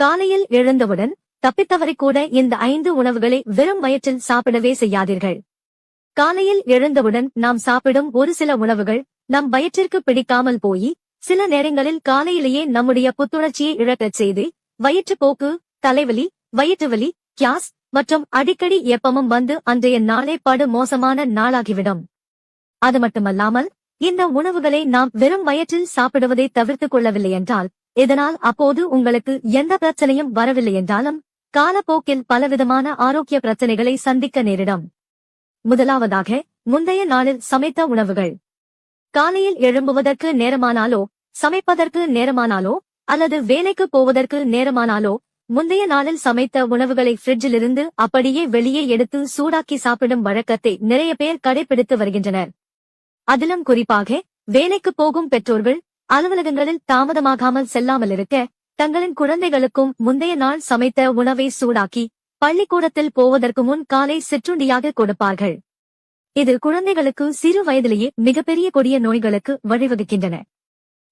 காலையில் எழுந்தவுடன் தப்பித்தவரை கூட இந்த ஐந்து உணவுகளை வெறும் வயிற்றில் சாப்பிடவே செய்யாதீர்கள். காலையில் எழுந்தவுடன் நாம் சாப்பிடும் ஒரு சில உணவுகள் நம் வயிற்றிற்கு பிடிக்காமல் போய் சில நேரங்களில் காலையிலேயே நம்முடைய புத்துணர்ச்சியை இழக்கச் செய்து வயிற்றுப்போக்கு தலைவலி வயிற்றுவலி கியாஸ் மற்றும் அடிக்கடி எப்பமும் வந்து அன்றைய நாளே படு மோசமான நாளாகிவிடும். அது மட்டுமல்லாமல் இந்த உணவுகளை நாம் வெறும் வயிற்றில் சாப்பிடுவதை தவிர்த்துக் கொள்ளவில்லை என்றால் இதனால் அப்போது உங்களுக்கு எந்த பிரச்சனையும் வரவில்லை என்றாலும் காலப்போக்கில் பலவிதமான ஆரோக்கிய பிரச்சனைகளை சந்திக்க நேரிடும். முதலாவதாக முந்தைய நாளில் சமைத்த உணவுகள். காலையில் எழும்புவதற்கு நேரமானாலோ சமைப்பதற்கு நேரமானாலோ அல்லது வேலைக்கு போவதற்கு நேரமானாலோ முந்தைய நாளில் சமைத்த உணவுகளை ஃப்ரிட்ஜிலிருந்து அப்படியே வெளியே எடுத்து சூடாக்கி சாப்பிடும் வழக்கத்தை நிறைய பேர் கடைபிடித்து வருகின்றனர். அதிலும் குறிப்பாக வேலைக்கு போகும் பெற்றோர்கள் அலுவலகங்களில் தாமதமாகாமல் செல்லாமல் இருக்க தங்களின் குழந்தைகளுக்கும் முந்தைய நாள் சமைத்த உணவை சூடாக்கி பள்ளிக்கூடத்தில் போவதற்கு முன் காலை சிற்றுண்டியாக கொடுப்பார்கள். இது குழந்தைகளுக்கு சிறு வயதிலேயே மிகப்பெரிய கொடிய நோய்களுக்கு வழிவகுக்கின்றன.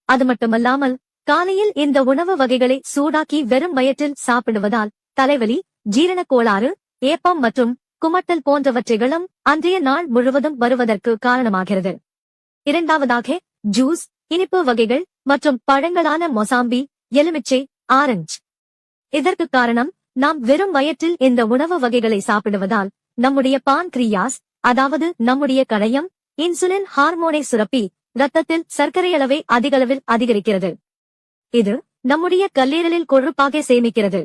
அது மட்டுமல்லாமல் காலையில் இந்த உணவு வகைகளை சூடாக்கி வெறும் வயிற்றில் சாப்பிடுவதால் தலைவலி ஜீரணக் கோளாறு ஏப்பம் மற்றும் குமட்டல் போன்றவற்றைகளும் அன்றைய நாள் முழுவதும் வருவதற்கு காரணமாகிறது. இரண்டாவதாக ஜூஸ் இனிப்பு வகைகள் மற்றும் பழங்களான மொசாம்பி எலுமிச்சை ஆரஞ்சு. இதற்கு காரணம் நாம் வெறும் வயிற்றில் இந்த உணவு வகைகளை சாப்பிடுவதால் நம்முடைய பான்கிரியாஸ் அதாவது நம்முடைய கணையம் இன்சுலின் ஹார்மோனை சுரப்பி ரத்தத்தில் சர்க்கரை அளவை அதிகளவில் அதிகரிக்கிறது. இது நம்முடைய கல்லீரலில் கொழுப்பாக சேமிக்கிறது.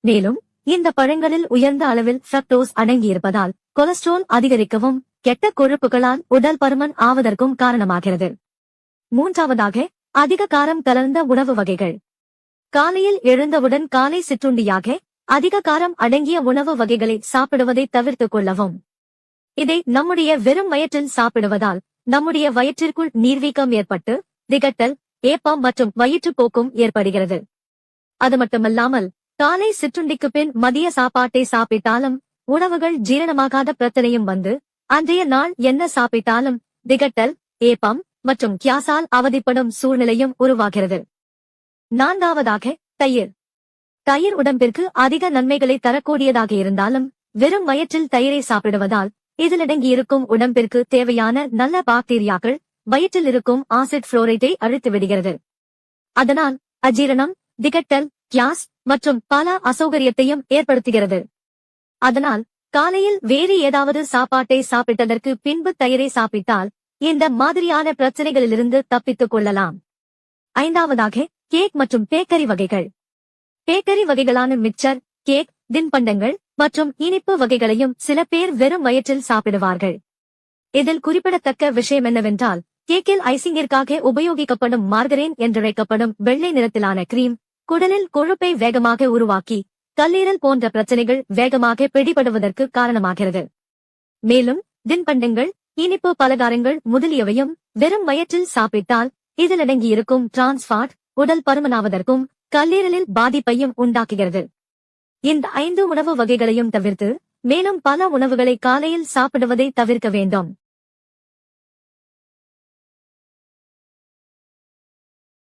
மேலும் இந்த பழங்களில் உயர்ந்த அளவில் ஃப்ரக்டோஸ் அடங்கியிருப்பதால் கொலஸ்ட்ரால் அதிகரிக்கவும் கெட்ட கொழுப்புகளால் உடல் பருமன் ஆவதற்கும் காரணமாகிறது. மூன்றாவதாக அதிக காரம் கலந்த உணவு வகைகள். காலையில் எழுந்தவுடன் காலை சிற்றுண்டியாக அதிக காரம் அடங்கிய உணவு வகைகளை சாப்பிடுவதை தவிர்த்துக் கொள்ளவும். இதை நம்முடைய வெறும் வயிற்றில் சாப்பிடுவதால் நம்முடைய வயிற்றிற்குள் நீர்வீக்கம் ஏற்பட்டு திகட்டல் ஏப்பம் மற்றும் வயிற்றுப்போக்கும் ஏற்படுகிறது. அது மட்டுமல்லாமல் காலை சிற்றுண்டிக்கு பின் மதிய சாப்பாட்டை சாப்பிட்டாலும் உணவுகள் ஜீரணமாகாத பிரச்சனையும் வந்து அன்றைய நாள் என்ன சாப்பிட்டாலும் திகட்டல் ஏப்பம் மற்றும் கியாசால் அவதிப்படும் சூழ்நிலையும் உருவாகிறது. நான்காவதாக தயிர். தயிர் உடம்பிற்கு அதிக நன்மைகளை தரக்கூடியதாக இருந்தாலும் வெறும் வயிற்றில் தயிரை சாப்பிடுவதால் இதிலடங்கி இருக்கும் உடம்பிற்கு தேவையான நல்ல பாக்டீரியாக்கள் வயிற்றில் இருக்கும் ஆசிட் புளோரைட்டை அழித்து விடுகிறது. அதனால் அஜீரணம் திகட்டல் கியாஸ் மற்றும் பல அசௌகரியத்தையும் ஏற்படுத்துகிறது. அதனால் காலையில் வேறு ஏதாவது சாப்பாட்டை சாப்பிட்டதற்கு பின்பு தயிரை சாப்பிட்டால் இந்த மாதிரியான பிரச்சனைகளிலிருந்து தப்பித்துக் கொள்ளலாம். ஐந்தாவதாக கேக் மற்றும் பேக்கரி வகைகள். பேக்கரி வகைகளான மிக்சர் கேக் தின்பண்டங்கள் மற்றும் இனிப்பு வகைகளையும் சில பேர் வெறும் வயிற்றில் சாப்பிடுவார்கள். இதில் குறிப்பிடத்தக்க விஷயம் என்னவென்றால் கேக்கில் ஐசிங்கிற்காக உபயோகிக்கப்படும் மார்கரேன் என்றழைக்கப்படும் வெள்ளை நிறத்திலான கிரீம் குடலில் கொழுப்பை வேகமாக உருவாக்கி கல்லீரல் போன்ற பிரச்சனைகள் வேகமாக பிடிபடுவதற்கு காரணமாகிறது. மேலும் தின்பண்டங்கள் இனிப்பு பலகாரங்கள் முதலியவையும் வெறும் வயிற்றில் சாப்பிட்டால் இதில் அடங்கியிருக்கும் டிரான்ஸ்பாட் உடல் பருமனாவதற்கும் கல்லீரலில் பாதிப்பையும் உண்டாக்குகிறது. இந்த ஐந்து உணவு வகைகளையும் தவிர்த்து மேலும் பல உணவுகளை காலையில் சாப்பிடுவதை தவிர்க்க வேண்டும்.